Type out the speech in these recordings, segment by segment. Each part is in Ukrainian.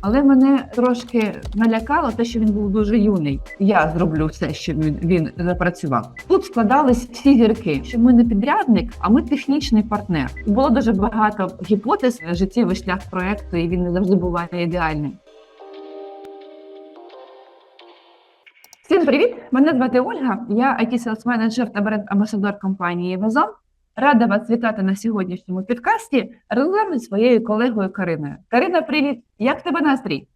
Але мене трошки налякало те, що він був дуже юний. Я зроблю все, що він, він запрацював. Тут складались всі зірки, що ми не підрядник, а ми технічний партнер. Було дуже багато гіпотез життєвий шлях проекту, і він не завжди буває ідеальним. Всім привіт! Мене звати Ольга. Я it sales менеджер та бренд-амбасадор компанії Вазон. Рада вас вітати на сьогоднішньому підкасті разом зі своєю колегою Кариною. Карина, привіт! Як тебе настрій?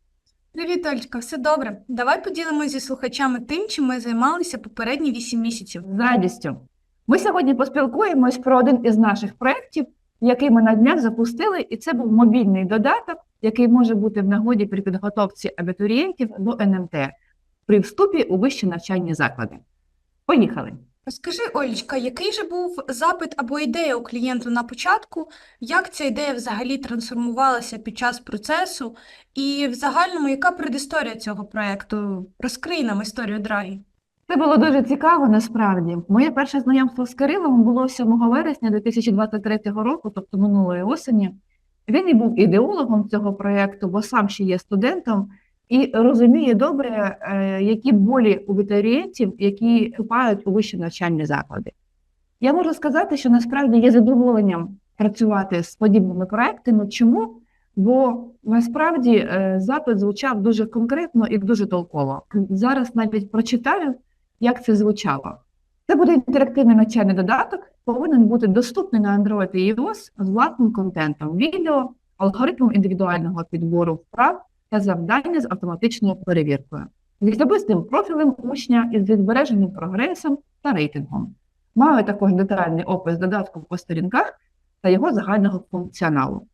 Привіт, Олечка, все добре. Давай поділимося зі слухачами тим, чим ми займалися попередні 8 місяців. З радістю. Ми сьогодні поспілкуємось про один із наших проєктів, який ми на днях запустили, і це був мобільний додаток, який може бути в нагоді при підготовці абітурієнтів до НМТ при вступі у вищі навчальні заклади. Поїхали! Розкажи, Олечка, який же був запит або ідея у клієнту на початку, як ця ідея взагалі трансформувалася під час процесу, і в загальному, яка предісторія цього проекту? Розкрий нам історію Драгі. Це було дуже цікаво насправді. Моє перше знайомство з Кирилом було 7 вересня 2023 року, тобто минулої осені. Він і був ідеологом цього проєкту, бо сам ще є студентом і розуміє добре, е, які болі у абітурієнтів, які вступають у вищі навчальні заклади. Я можу сказати, що насправді є задоволенням працювати з подібними проектами. Чому? Бо насправді е, запит звучав дуже конкретно і дуже толково. Зараз навіть прочитаю, як це звучало. Це буде інтерактивний навчальний додаток, повинен бути доступний на Android і iOS з власним контентом, відео, алгоритмом індивідуального підбору вправ та завдання з автоматичною перевіркою, з особистим профілем учня із відбереженим прогресом та рейтингом. Маю також детальний опис додатку по сторінках та його загального функціоналу.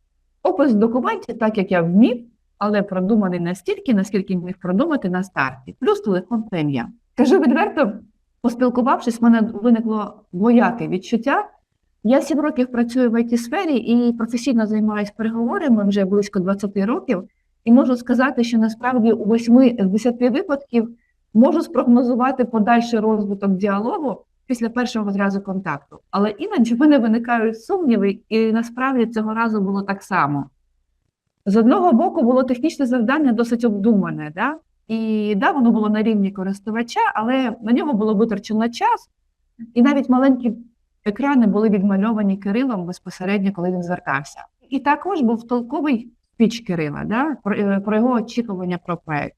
Опис в документі, так як я вмів, але продуманий настільки, наскільки міг продумати на старті, плюс телефон та ім'я. Кажу відверто, поспілкувавшись, в мене виникло двояке відчуття. Я сім років працюю в it сфері і професійно займаюся переговорами вже близько 20 років. І можу сказати, що насправді у 8 з 10 випадків можу спрогнозувати подальший розвиток діалогу після першого зразу контакту. Але іноді в мене виникають сумніви, і насправді цього разу було так само. З одного боку, було технічне завдання досить обдумане, да? і да, воно було на рівні користувача, але на нього було витрачено час, і навіть маленькі екрани були відмальовані Кирилом безпосередньо, коли він звертався. І також був толковий спіч Кирила, да? про, е, про його очікування про проект.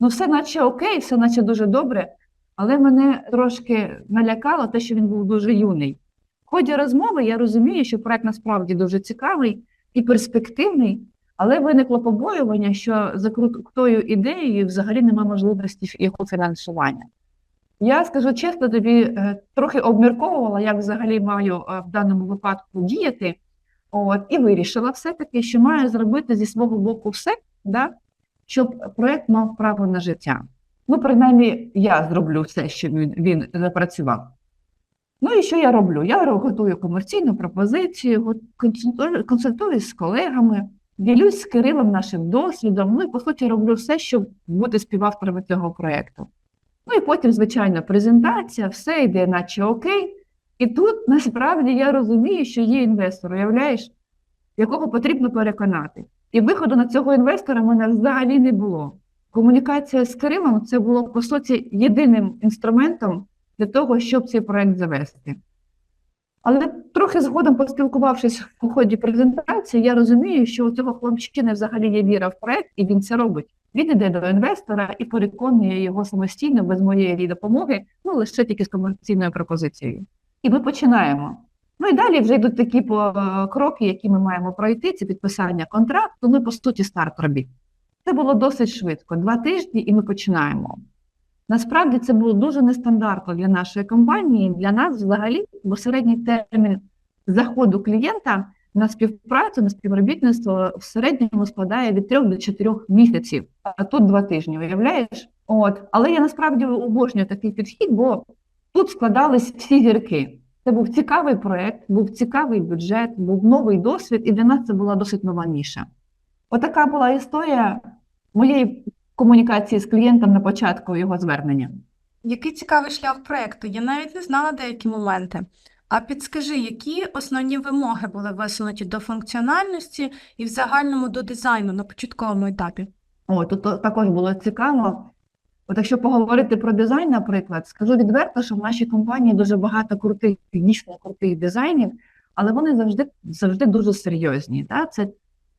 Ну, все наче окей, все наче дуже добре, але мене трошки налякало те, що він був дуже юний. В ході розмови я розумію, що проект насправді дуже цікавий і перспективний, але виникло побоювання, що за крутою ідеєю взагалі немає можливості його фінансування. Я скажу чесно, тобі е, трохи обмірковувала, як взагалі маю е, в даному випадку діяти. От, і вирішила все-таки, що маю зробити зі свого боку все, да, щоб проєкт мав право на життя. Ну, принаймні, я зроблю все, що він, він запрацював. Ну і що я роблю? Я готую комерційну пропозицію, консультую- консультуюсь з колегами, ділюсь з Кирилом нашим досвідом. Ну і по суті роблю все, щоб бути співавторами цього проєкту. Ну і потім, звичайно, презентація, все йде, наче окей. І тут насправді я розумію, що є інвестор, уявляєш, якого потрібно переконати. І виходу на цього інвестора в мене взагалі не було. Комунікація з Кирилом це було по суті єдиним інструментом для того, щоб цей проект завести. Але трохи згодом, поспілкувавшись у ході презентації, я розумію, що у цього хлопчини взагалі є віра в проект, і він це робить. Він іде до інвестора і переконує його самостійно без моєї допомоги, ну лише тільки з комерційною пропозицією. І ми починаємо. Ну і далі вже йдуть такі кроки, які ми маємо пройти. Це підписання контракту. І по суті старт робіт. Це було досить швидко, два тижні, і ми починаємо. Насправді це було дуже нестандартно для нашої компанії, для нас взагалі, бо середній термін заходу клієнта на співпрацю, на співробітництво в середньому складає від 3 до 4 місяців, а тут два тижні, уявляєш? От. Але я насправді обожнюю такий підхід, бо тут складались всі зірки. Це був цікавий проєкт, був цікавий бюджет, був новий досвід, і для нас це була досить нова ніша. Отака була історія моєї комунікації з клієнтом на початку його звернення. Який цікавий шлях проекту? Я навіть не знала деякі моменти. А підскажи, які основні вимоги були висунуті до функціональності і в загальному до дизайну на початковому етапі? О, тут також було цікаво. От якщо поговорити про дизайн, наприклад, скажу відверто, що в нашій компанії дуже багато крутих, дійсно крутих дизайнів, але вони завжди, завжди дуже серйозні. Та? Це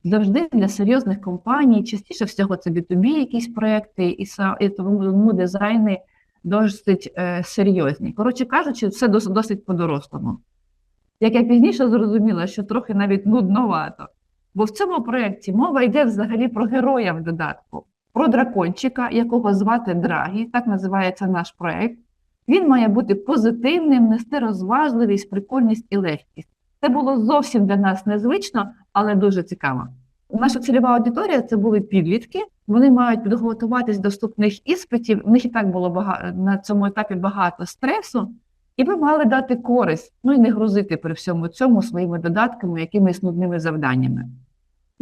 завжди для серйозних компаній, частіше всього це B2B якісь проекти, і, і тому дизайни досить е, серйозні. Коротше кажучи, все досить по-дорослому. Як я пізніше зрозуміла, що трохи навіть нудновато. Бо в цьому проєкті мова йде взагалі про героя в додатку, про дракончика, якого звати Драгі, так називається наш проєкт. Він має бути позитивним, нести розважливість, прикольність і легкість. Це було зовсім для нас незвично, але дуже цікаво. Наша цільова аудиторія це були підлітки. Вони мають підготуватись до вступних іспитів. У них і так було багато на цьому етапі багато стресу, і ви мали дати користь, ну і не грузити при всьому цьому своїми додатками, якимись нудними завданнями.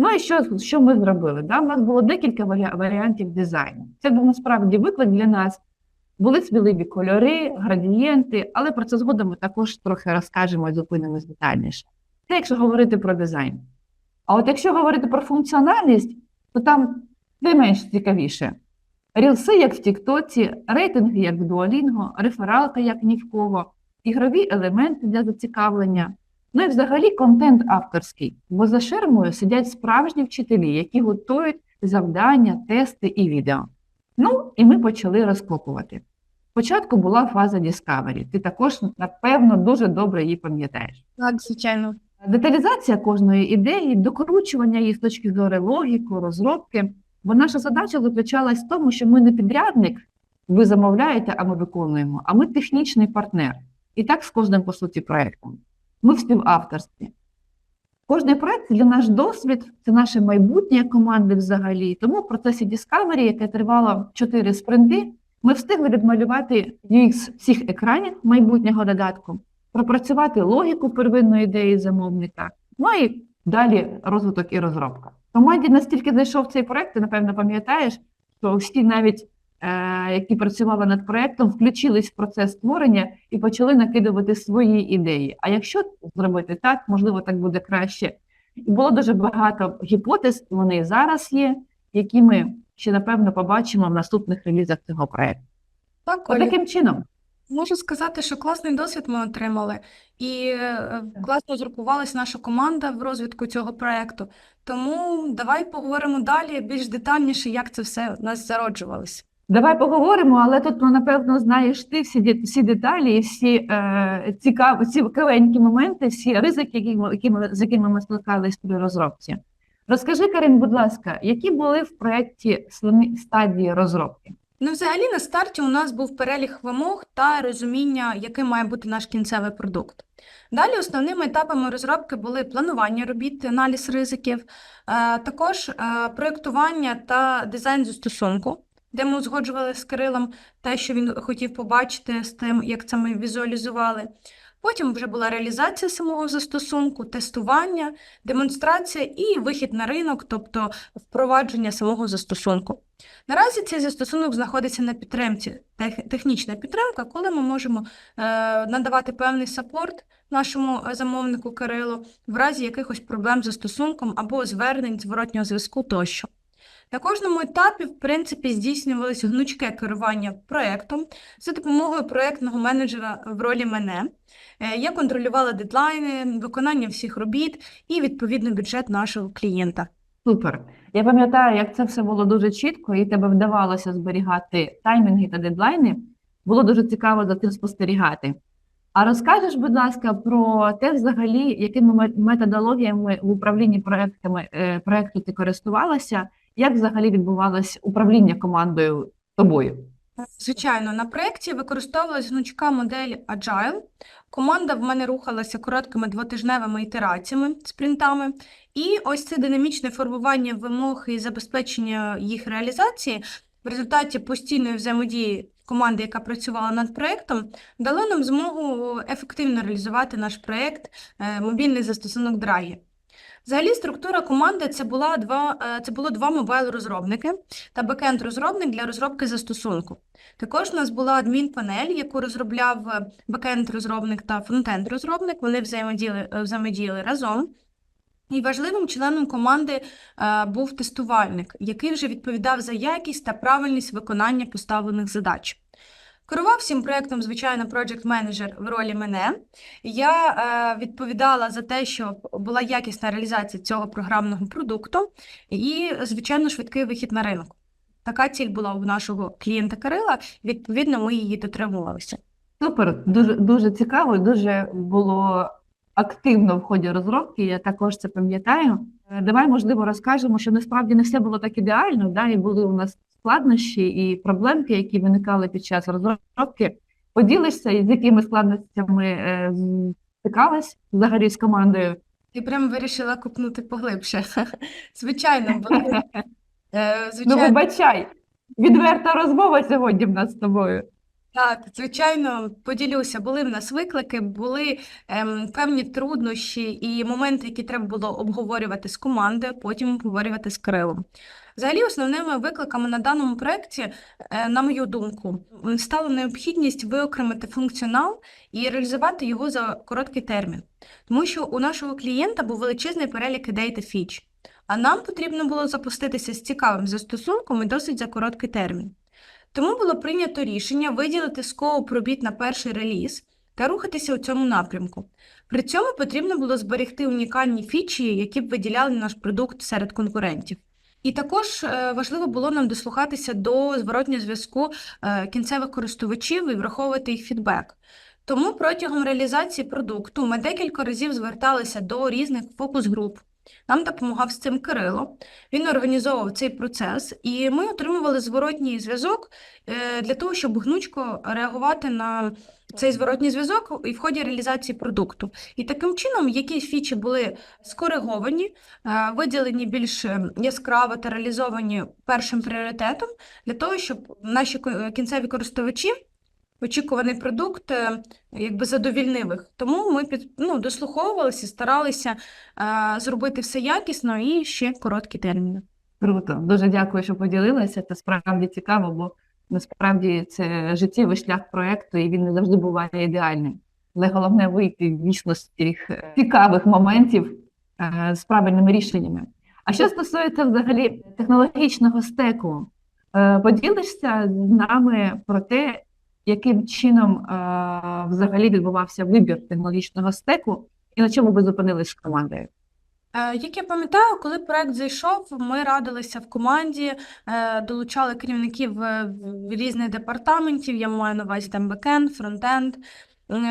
Ну і що, що ми зробили? Да? У нас було декілька варіа- варіантів дизайну. Це був насправді виклик для нас. Були сміливі кольори, градієнти, але про це згодом ми також трохи розкажемо і зупинимось детальніше. Це якщо говорити про дизайн. А от якщо говорити про функціональність, то там не менш цікавіше. Рілси, як в Тіктоці, рейтинги, як в Duolingo, рефералка, як ні в кого, ігрові елементи для зацікавлення. Ну і взагалі контент авторський, бо за ширмою сидять справжні вчителі, які готують завдання, тести і відео. Ну, і ми почали розкопувати. Спочатку була фаза Discovery. Ти також, напевно, дуже добре її пам'ятаєш. Так, звичайно. Деталізація кожної ідеї, докручування її з точки зору логіки, розробки. Бо наша задача заключалась в тому, що ми не підрядник, ви замовляєте, а ми виконуємо, а ми технічний партнер. І так з кожним, по суті, проєктом. Ми в співавторстві. Кожний проєкт для наш досвід, це наше майбутнє команди взагалі. Тому в процесі Discovery, яке тривало 4 спринти, ми встигли відмалювати UX всіх екранів майбутнього додатку, пропрацювати логіку первинної ідеї замовника, ну і далі розвиток і розробка. Команді настільки зайшов цей проект, ти напевно пам'ятаєш, що всі навіть які працювали над проектом, включились в процес створення і почали накидувати свої ідеї. А якщо зробити так, можливо, так буде краще. І було дуже багато гіпотез, вони зараз є, які ми ще напевно побачимо в наступних релізах цього проекту. Так, Оля. таким чином. Можу сказати, що класний досвід ми отримали, і е, класно згрупувалась наша команда в розвитку цього проекту. Тому давай поговоримо далі більш детальніше, як це все у нас зароджувалося. Давай поговоримо, але тут, ну, напевно, знаєш ти всі, всі деталі всі е, цікаві, цікавенькі моменти, всі ризики, які, які з якими ми стикались при розробці. Розкажи, Карин, будь ласка, які були в проєкті стадії розробки? Ну, взагалі, на старті у нас був перелік вимог та розуміння, яким має бути наш кінцевий продукт. Далі основними етапами розробки були планування робіт, аналіз ризиків, е, також е, проєктування та дизайн застосунку, де ми узгоджували з Кирилом те, що він хотів побачити з тим, як це ми візуалізували. Потім вже була реалізація самого застосунку, тестування, демонстрація і вихід на ринок, тобто впровадження самого застосунку. Наразі цей застосунок знаходиться на підтримці, технічна підтримка, коли ми можемо е, надавати певний саппорт нашому е, замовнику Кирилу в разі якихось проблем з застосунком або звернень зворотнього зв'язку тощо. На кожному етапі, в принципі, здійснювалося гнучке керування проєктом за допомогою проєктного менеджера в ролі мене. Е, Я контролювала дедлайни, виконання всіх робіт і відповідно бюджет нашого клієнта. Супер. Я пам'ятаю, як це все було дуже чітко, і тебе вдавалося зберігати таймінги та дедлайни. Було дуже цікаво за цим спостерігати. А розкажеш, будь ласка, про те, взагалі, якими методологіями в управлінні проектами е, проекту ти користувалася, як взагалі відбувалось управління командою тобою? Звичайно, на проєкті використовувалась гнучка модель Agile. Команда в мене рухалася короткими двотижневими ітераціями, спринтами. І ось це динамічне формування вимог і забезпечення їх реалізації в результаті постійної взаємодії команди, яка працювала над проєктом, дало нам змогу ефективно реалізувати наш проєкт е, мобільний застосунок Драгі. Взагалі, структура команди це була два, е, це було два мобайл-розробники та бекенд-розробник для розробки застосунку. Також у нас була адмін-панель, яку розробляв е, бекенд-розробник та фронтенд-розробник. Вони взаємодіяли, е, взаємодіяли разом. І важливим членом команди був тестувальник, який вже відповідав за якість та правильність виконання поставлених задач. Керував всім проєктом, звичайно, project менеджер в ролі мене. Я е, відповідала за те, щоб була якісна реалізація цього програмного продукту і, звичайно, швидкий вихід на ринок. Така ціль була у нашого клієнта Кирила, відповідно, ми її дотримувалися. Супер, дуже дуже цікаво, дуже було активно в ході розробки. Я також це пам'ятаю. Е, Давай, можливо, розкажемо, що насправді не все було так ідеально, да, і були у нас складнощі і проблемки, які виникали під час розробки. Поділишся, з якими складностями е, стикалась взагалі з командою. Ти прям вирішила купнути поглибше. Звичайно, були, е, Ну, вибачай, відверта розмова сьогодні в нас з тобою. Так, звичайно, поділюся. Були в нас виклики, були ем, певні труднощі і моменти, які треба було обговорювати з командою, потім обговорювати з Кирилом. Взагалі, основними викликами на даному проєкті, е, на мою думку, стала необхідність виокремити функціонал і реалізувати його за короткий термін. Тому що у нашого клієнта був величезний перелік ідей та фіч, а нам потрібно було запуститися з цікавим застосунком і досить за короткий термін. Тому було прийнято рішення виділити скоуп робіт на перший реліз та рухатися у цьому напрямку. При цьому потрібно було зберегти унікальні фічі, які б виділяли наш продукт серед конкурентів. І також е, важливо було нам дослухатися до зворотнього зв'язку е, кінцевих користувачів і враховувати їх фідбек. Тому протягом реалізації продукту ми декілька разів зверталися до різних фокус-груп. Нам допомагав з цим Кирило. Він організовував цей процес, і ми отримували зворотній зв'язок е, для того, щоб гнучко реагувати на цей зворотній зв'язок і в ході реалізації продукту. І таким чином якісь фічі були скориговані, е, виділені більш яскраво та реалізовані першим пріоритетом для того, щоб наші кінцеві користувачі очікуваний продукт е, якби задовільнив їх. Тому ми під, ну, дослуховувалися, старалися е, зробити все якісно і ще короткі терміни. Круто, дуже дякую, що поділилася. Це справді цікаво, бо насправді це життєвий шлях проекту, і він не завжди буває ідеальним. Але головне вийти дійсно з цих е, цікавих моментів е, з правильними рішеннями. А що стосується взагалі технологічного стеку, е, поділишся з нами про те, яким чином е, взагалі відбувався вибір технологічного стеку, і на чому ви зупинились з командою? Е, Як я пам'ятаю, коли проект зайшов, ми радилися в команді, е, долучали керівників е, в різних департаментів, я маю на увазі там бекенд, фронтенд,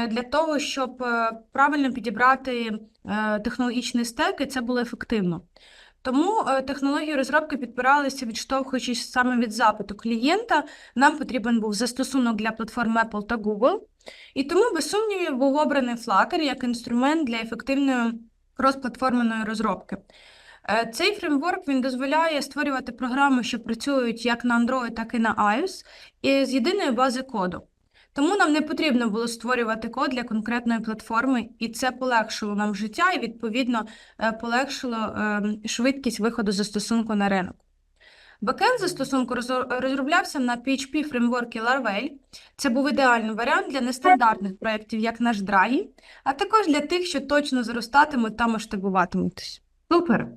для того, щоб правильно підібрати е, технологічний стек, і це було ефективно. Тому е, технології розробки підбиралися, відштовхуючись саме від запиту клієнта. Нам потрібен був застосунок для платформ Apple та Google, і тому, без сумнівів, був обраний Flutter як інструмент для ефективної кросплатформеної розробки. Е, Цей фреймворк він дозволяє створювати програми, що працюють як на Android, так і на iOS, і з єдиної бази коду. Тому нам не потрібно було створювати код для конкретної платформи, і це полегшило нам життя і, відповідно, е, полегшило е, швидкість виходу застосунку на ринок. Бекенд застосунку розроблявся на PHP фреймворкі Laravel. Це був ідеальний варіант для нестандартних проєктів, як наш Dрагі, а також для тих, що точно зростатимуть та масштабуватимуть. Супер.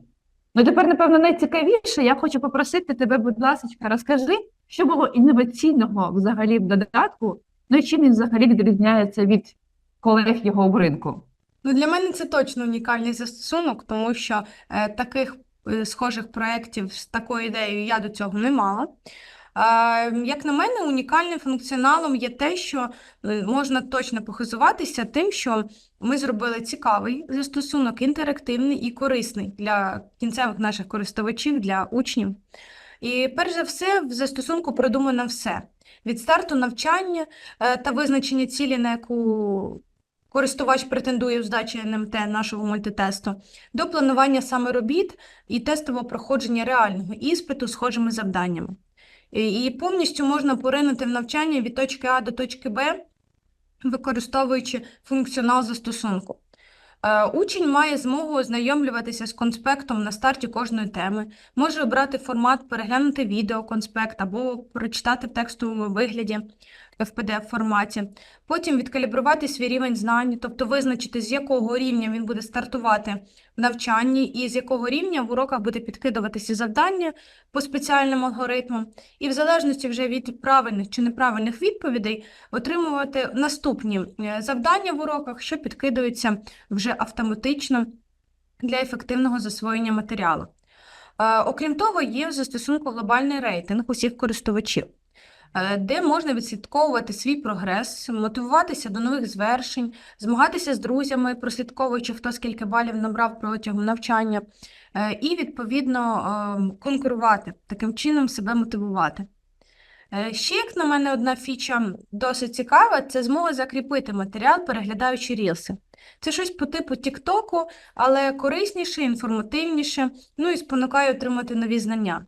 Ну тепер, напевно, найцікавіше. Я хочу попросити тебе, будь ласка, розкажи, що було інноваційного взагалі в додатку, ну і чим він взагалі відрізняється від колег його в ринку. Ну, для мене це точно унікальний застосунок, тому що е, таких е, схожих проєктів з такою ідеєю я до цього не мала. Як на мене, унікальним функціоналом є те, що е, можна точно похизуватися тим, що ми зробили цікавий застосунок, інтерактивний і корисний для кінцевих наших користувачів, для учнів. І перш за все, в застосунку продумано все. Від старту навчання е, та визначення цілі, на яку користувач претендує в здачі НМТ нашого мультитесту, до планування саме робіт і тестового проходження реального іспиту схожими завданнями. І і повністю можна поринути в навчання від точки А до точки Б, використовуючи функціонал застосунку. Е, Учень має змогу ознайомлюватися з конспектом на старті кожної теми, може обрати формат, переглянути відео конспект або прочитати в текстовому вигляді. В pdf форматі. Потім відкалібрувати свій рівень знань, тобто визначити, з якого рівня він буде стартувати в навчанні, і з якого рівня в уроках буде підкидуватися завдання по спеціальним алгоритмам. І в залежності вже від правильних чи неправильних відповідей отримувати наступні е, завдання в уроках, що підкидаються вже автоматично для ефективного засвоєння матеріалу. Е, Окрім того, є в застосунку глобальний рейтинг усіх користувачів, де можна відслідковувати свій прогрес, мотивуватися до нових звершень, змагатися з друзями, прослідковуючи, хто скільки балів набрав протягом навчання, е, і, відповідно, е, конкурувати, таким чином себе мотивувати. Е, Ще, як на мене, одна фіча досить цікава, це змога закріпити матеріал, переглядаючи рілси. Це щось по типу Тіктоку, але корисніше, інформативніше, ну і спонукає отримати нові знання.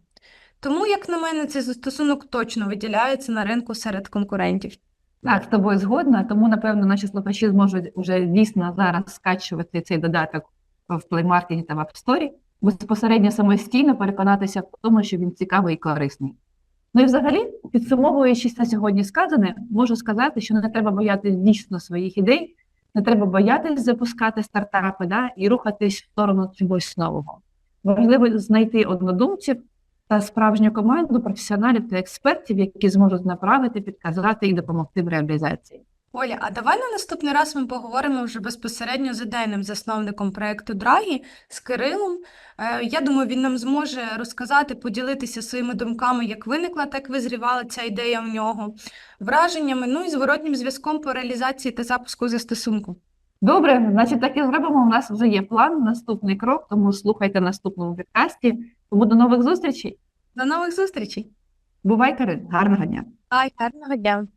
Тому, як на мене, цей застосунок точно виділяється на ринку серед конкурентів. Так, з тобою згодна, тому, напевно, наші слухачі зможуть вже дійсно зараз скачувати цей додаток в Play Market та в App Store, безпосередньо самостійно переконатися в тому, що він цікавий і корисний. Ну і взагалі, підсумовуючись на сьогодні сказане, можу сказати, що не треба боятися дійсно своїх ідей, не треба боятися запускати стартапи да, і рухатись в сторону чогось нового. Важливо знайти однодумців та справжню команду професіоналів та експертів, які зможуть направити, підказати і допомогти в реалізації. Оля, а давай на наступний раз ми поговоримо вже безпосередньо з ідейним засновником проєкту Драгі з Кирилом. Е, Я думаю, він нам зможе розказати, поділитися своїми думками, як виникла, так визрівала ця ідея в нього, враженнями, ну і зворотнім зв'язком по реалізації та запуску застосунку. Добре, значить, так і зробимо. У нас вже є план, наступний крок, тому слухайте наступному підкасті. Тому до нових зустрічей. До нових зустрічей! Бувай, Карин, гарного дня! Ай, гарного дня!